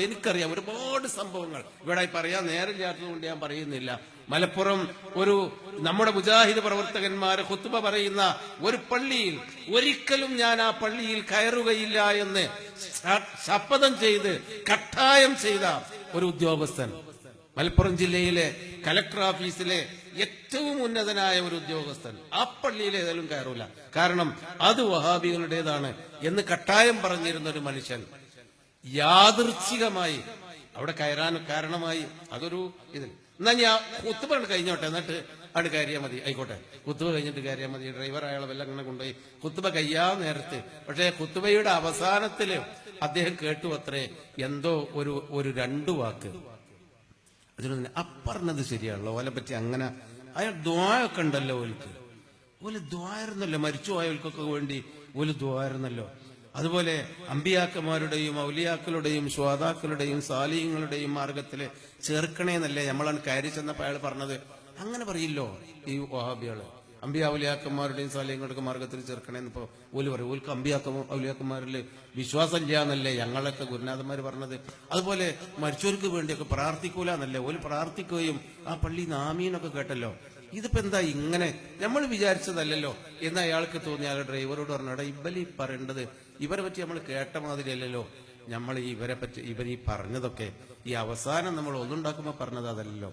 എനിക്കറിയാം ഒരുപാട് സംഭവങ്ങൾ. ഇവിടെ പറയാൻ നേരമില്ലാത്തതുകൊണ്ട് ഞാൻ പറയുന്നില്ല. മലപ്പുറം ഒരു നമ്മുടെ മുജാഹിദ് പ്രവർത്തകന്മാര് ഹുത്തുബ പറയുന്ന ഒരു പള്ളിയിൽ ഒരിക്കലും ഞാൻ ആ പള്ളിയിൽ കയറുകയില്ല എന്ന് ശപഥം ചെയ്ത് കട്ടായം ചെയ്ത ഒരു ഉദ്യോഗസ്ഥൻ. മലപ്പുറം ജില്ലയിലെ കലക്ടർ ഓഫീസിലെ ഏറ്റവും ഉന്നതനായ ഒരു ഉദ്യോഗസ്ഥൻ. ആ പള്ളിയിൽ ഏതായാലും കയറൂല. കാരണം അത് വഹാബികളുടേതാണ് എന്ന് കട്ടായം പറഞ്ഞിരുന്ന ഒരു മനുഷ്യൻ. യാദൃച്ഛികമായി അവിടെ കയറാൻ കാരണമായി. അതൊരു ഇതിൽ എന്നാ ഞാൻ കുത്തുബ കഴിഞ്ഞോട്ടെ എന്നിട്ട് അവിടെ കയറിയാൽ മതി. ആയിക്കോട്ടെ. കുത്തുബ കഴിഞ്ഞിട്ട് കയറിയാൽ മതി. ഡ്രൈവർ അയാളെ വല്ല അങ്ങനെ കൊണ്ടുപോയി. കുത്തുബ കയ്യാ നേരത്ത്. പക്ഷേ കുത്തുബയുടെ അവസാനത്തിൽ അദ്ദേഹം കേട്ടു അത്രേ എന്തോ ഒരു ഒരു രണ്ടു വാക്ക്. അതിനൊന്നും അപ്പറഞ്ഞത് ശരിയാണല്ലോ. ഓലെ പറ്റി അങ്ങനെ. അയാൾ ദ്വായൊക്കെ ഉണ്ടല്ലോ ഓൽക്ക്. ഓൽ ദ്വായിരുന്നല്ലോ മരിച്ചു പോയവർക്കൊക്കെ വേണ്ടി ഓൽ ദ്വായിരുന്നല്ലോ അതുപോലെ അമ്പിയാക്കന്മാരുടെയും ഔലിയാക്കളുടെയും ശ്വാതാക്കളുടെയും സാലിഹ്യങ്ങളുടെയും മാർഗത്തിൽ ചേർക്കണേന്നല്ലേ നമ്മളാണ് കയറി ചെന്നപ്പോ അയാൾ പറഞ്ഞത്. അങ്ങനെ പറയില്ലോ ഈ വഹാബികൾ. അമ്പിയ ഔലിയാക്കന്മാരുടെയും സാലിയങ്ങളുടെയൊക്കെ മാർഗത്തിൽ ചേർക്കണേന്ന് ഇപ്പൊ ഓൽ പറയും. ഓൽക്ക് അമ്പിയാക്ക ഔലിയാക്കന്മാരിൽ വിശ്വാസം എന്നല്ലേ ഞങ്ങളൊക്കെ ഗുരുനാഥന്മാർ പറഞ്ഞത്. അതുപോലെ മരിച്ചവർക്ക് വേണ്ടിയൊക്കെ പ്രാർത്ഥിക്കൂല എന്നല്ലേ ഓൽ പ്രാർത്ഥിക്കുകയും ആ പള്ളി നാമീനൊക്കെ കേട്ടല്ലോ. ഇതിപ്പോ എന്താ ഇങ്ങനെ? നമ്മൾ വിചാരിച്ചതല്ലല്ലോ. എന്ന് അയാൾക്ക് തോന്നി അയാൾ ഡ്രൈവറോട് പറഞ്ഞു എടാ ഇവലി പറയേണ്ടത് ഇവരെ പറ്റി നമ്മൾ കേട്ട മാതിരിയല്ലല്ലോ. നമ്മൾ ഇവരെ പറ്റി ഇവർ ഈ പറഞ്ഞതൊക്കെ ഈ അവസാനം നമ്മൾ ഒന്നുണ്ടാക്കുമ്പോൾ പറഞ്ഞത് അതല്ലല്ലോ.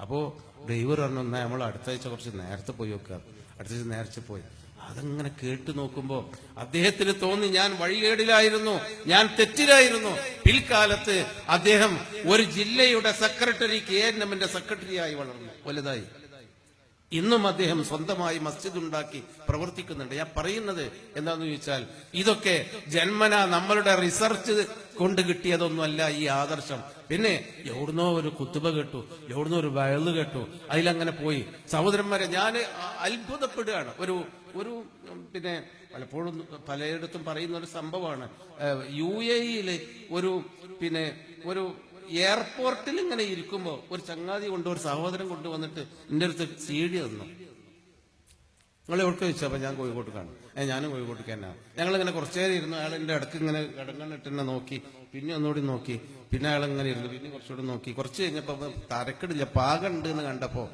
അപ്പോ ഡ്രൈവർ പറഞ്ഞു എന്നാൽ നമ്മൾ അടുത്ത ആഴ്ച കുറച്ച് നേരത്തെ പോയി വെക്കുക അടുത്ത ആഴ്ച നേരത്തെ പോയി. അതങ്ങനെ കേട്ടു നോക്കുമ്പോ അദ്ദേഹത്തിന് തോന്നി ഞാൻ വഴികേടിലായിരുന്നു. ഞാൻ തെറ്റിലായിരുന്നു. പിൽക്കാലത്ത് അദ്ദേഹം ഒരു ജില്ലയുടെ സെക്രട്ടറി കെ എൻ എമ്മിന്റെ സെക്രട്ടറിയായി വളർന്നു വലുതായി. ഇന്നും അദ്ദേഹം സ്വന്തമായി മസ്ജിദ് ഉണ്ടാക്കി പ്രവർത്തിക്കുന്നുണ്ട്. ഞാൻ പറയുന്നത് എന്താന്ന് ചോദിച്ചാൽ ഇതൊക്കെ ജന്മന നമ്മളുടെ റിസർച്ച് കൊണ്ട് കിട്ടിയതൊന്നുമല്ല ഈ ആദർശം. പിന്നെ എവിടുന്നോ ഒരു കുത്തുബ കേട്ടു എവിടുന്നോ ഒരു വയൽ കേട്ടു അതിലങ്ങനെ പോയി. സഹോദരന്മാരെ ഞാൻ അത്ഭുതപ്പെടുകയാണ്. ഒരു ഒരു പിന്നെ പലപ്പോഴും പലയിടത്തും പറയുന്ന ഒരു സംഭവമാണ്. യു എയിലെ ഒരു പിന്നെ ഒരു എയർപോർട്ടിൽ ഇങ്ങനെ ഇരിക്കുമ്പോ ഒരു ചങ്ങാതി കൊണ്ട് ഒരു സഹോദരൻ കൊണ്ടുവന്നിട്ട് എന്റെ അടുത്ത് സി ഡി തന്നു. നിങ്ങൾ എവിടെ ചോദിച്ചു? അപ്പൊ ഞാൻ കോഴിക്കോട്ട് കാണും ഞാനും കോഴിക്കോട്ട് തന്നെ ഞങ്ങൾ ഇങ്ങനെ കുറച്ചു നേരം ഇരുന്നു അയാൾ എന്റെ അടുക്ക് ഇങ്ങനെ കിടങ്ങണിട്ട് എന്നെ നോക്കി. പിന്നെ ഒന്നുകൂടി നോക്കി. പിന്നെ അയാൾ ഇങ്ങനെ ഇരുന്നു പിന്നെ കുറച്ചുകൂടി നോക്കി. കുറച്ച് കഴിഞ്ഞപ്പോ തരക്കിടില്ല. പാകുണ്ട് എന്ന് കണ്ടപ്പോ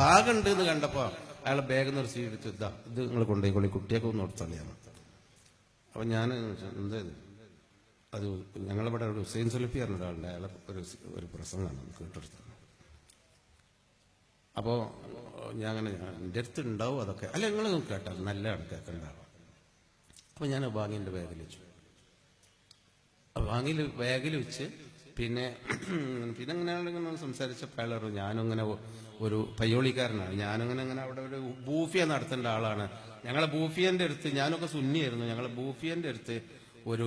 പാകുണ്ട് എന്ന് കണ്ടപ്പോ അയാൾ ബാഗിൽ നിന്ന് ഒരു സീ എടുത്ത് ഇതാ ഇത് നിങ്ങൾ കൊണ്ടുപോയിക്കോളി. കുട്ടിയൊക്കെ ഒന്ന് കൊടുത്തളിയാണ് അപ്പൊ ഞാൻ എന്താ അത് ഞങ്ങളിവിടെ ഒരു ഹുസൈൻ സുലഫി പറഞ്ഞ ഒരാളുണ്ട് അയാളെ ഒരു ഒരു പ്രസംഗമാണ് കേട്ടെടുത്തത് അപ്പോൾ ഞാൻ അങ്ങനെ എന്റെ അടുത്ത് ഉണ്ടാവും അതൊക്കെ. അല്ല നിങ്ങൾ കേട്ടാൽ നല്ലതാണ് കേൾക്കണ്ടാവും അപ്പോൾ ഞാൻ ബാങ്കിന്റെ ബാഗിൽ വെച്ചു. ബാങ്കിൽ ബാഗിൽ വെച്ച് പിന്നെ പിന്നെ അങ്ങനെ ഇങ്ങനെ സംസാരിച്ചപ്പോൾ അയാൾ പറഞ്ഞു ഞാനിങ്ങനെ ഒരു പയ്യോളിക്കാരനാണ്. ഞാനിങ്ങനെ അങ്ങനെ അവിടെ ഒരു ബൂഫിയ നടത്തേണ്ട ആളാണ്. ഞങ്ങളെ ബൂഫിയന്റെ അടുത്ത് ഞാനൊക്കെ സുന്നിയായിരുന്നു. ഞങ്ങളെ ബൂഫിയന്റെ അടുത്ത് ഒരു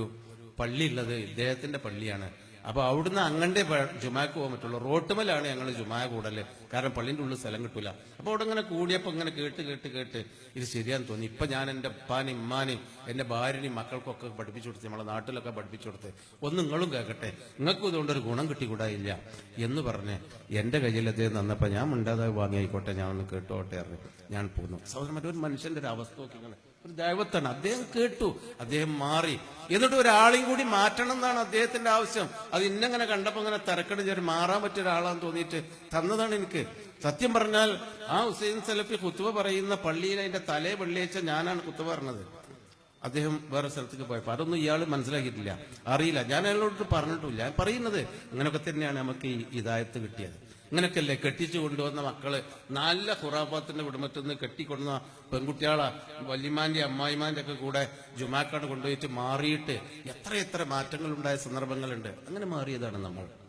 പള്ളി ഉള്ളത് ഇദ്ദേഹത്തിന്റെ പള്ളിയാണ്. അപ്പൊ അവിടുന്ന് അങ്ങന്റെ ജുമാക്ക് പോകാൻ പറ്റുള്ളൂ. റോട്ടുമലാണ് ഞങ്ങൾ ജുമാ കൂടൽ. കാരണം പള്ളിന്റെ ഉള്ളിൽ സ്ഥലം കിട്ടൂല. അപ്പൊ അവിടെ ഇങ്ങനെ കൂടിയപ്പോ ഇങ്ങനെ കേട്ട് കേട്ട് കേട്ട് ഇത് ശരിയാന്ന് തോന്നി. ഇപ്പൊ ഞാൻ എന്റെ ഉപ്പാനും ഇമ്മാനും എന്റെ ഭാര്യനെയും മക്കൾക്കൊക്കെ പഠിപ്പിച്ചു കൊടുത്ത് നമ്മളെ നാട്ടിലൊക്കെ പഠിപ്പിച്ചു കൊടുത്ത് ഒന്ന് നിങ്ങളും കേൾക്കട്ടെ നിങ്ങൾക്കും ഇതുകൊണ്ട് ഒരു ഗുണം കിട്ടിക്കൂടായില്ല എന്ന് പറഞ്ഞ് എന്റെ കയ്യിൽ അദ്ദേഹം തന്നപ്പോ ഞാൻ മിണ്ടാതെ വാങ്ങി ആയിക്കോട്ടെ ഞാൻ ഒന്ന് കേട്ടോട്ടെ അറിഞ്ഞു ഞാൻ പോകുന്നു സഹോദരൻ മറ്റൊരു മനുഷ്യന്റെ ഒരു അവസ്ഥ നോക്കി ഇങ്ങനെ ഒരു ദൈവത്താണ്. അദ്ദേഹം കേട്ടു. അദ്ദേഹം മാറി. എന്നിട്ട് ഒരാളെയും കൂടി മാറ്റണം എന്നാണ് അദ്ദേഹത്തിന്റെ ആവശ്യം. അത് ഇന്നങ്ങനെ കണ്ടപ്പോ ഇങ്ങനെ തിരക്കടിച്ച് ഒരു മാറാൻ പറ്റിയ ഒരാളാന്ന് തോന്നിയിട്ട് തന്നതാണ് എനിക്ക്. സത്യം പറഞ്ഞാൽ ആ ഹുസൈൻ സലഫി കുത്തുവ പറയുന്ന പള്ളിയിൽ അതിന്റെ തലേ വെള്ളിയാഴ്ച ഞാനാണ് കുത്തുവ പറഞ്ഞത്. അദ്ദേഹം വേറെ സ്ഥലത്തേക്ക് പോയപ്പോ അതൊന്നും ഇയാൾ മനസ്സിലാക്കിയിട്ടില്ല. അറിയില്ല. ഞാൻ അയാളോട് പറഞ്ഞിട്ടില്ല. ഞാൻ പറയുന്നത് അങ്ങനെയൊക്കെ തന്നെയാണ് നമുക്ക് ഈ ഇതായത്ത് കിട്ടിയത്. ഇങ്ങനെയൊക്കെയല്ലേ? കെട്ടിച്ചു കൊണ്ടുവന്ന മക്കൾ നല്ല ഖുറാഫാത്തിന്റെ കുടുംബത്തിൽ നിന്ന് കെട്ടിക്കൊണ്ടുവന്ന പെൺകുട്ടികളെ. വല്യമാന്റെ അമ്മായിമാന്റെ ഒക്കെ കൂടെ ജുമാക്കാട് കൊണ്ടുപോയിട്ട് മാറിയിട്ട് എത്ര എത്ര മാറ്റങ്ങളുണ്ടായ സന്ദർഭങ്ങളുണ്ട്. അങ്ങനെ മാറിയതാണ് നമ്മൾ.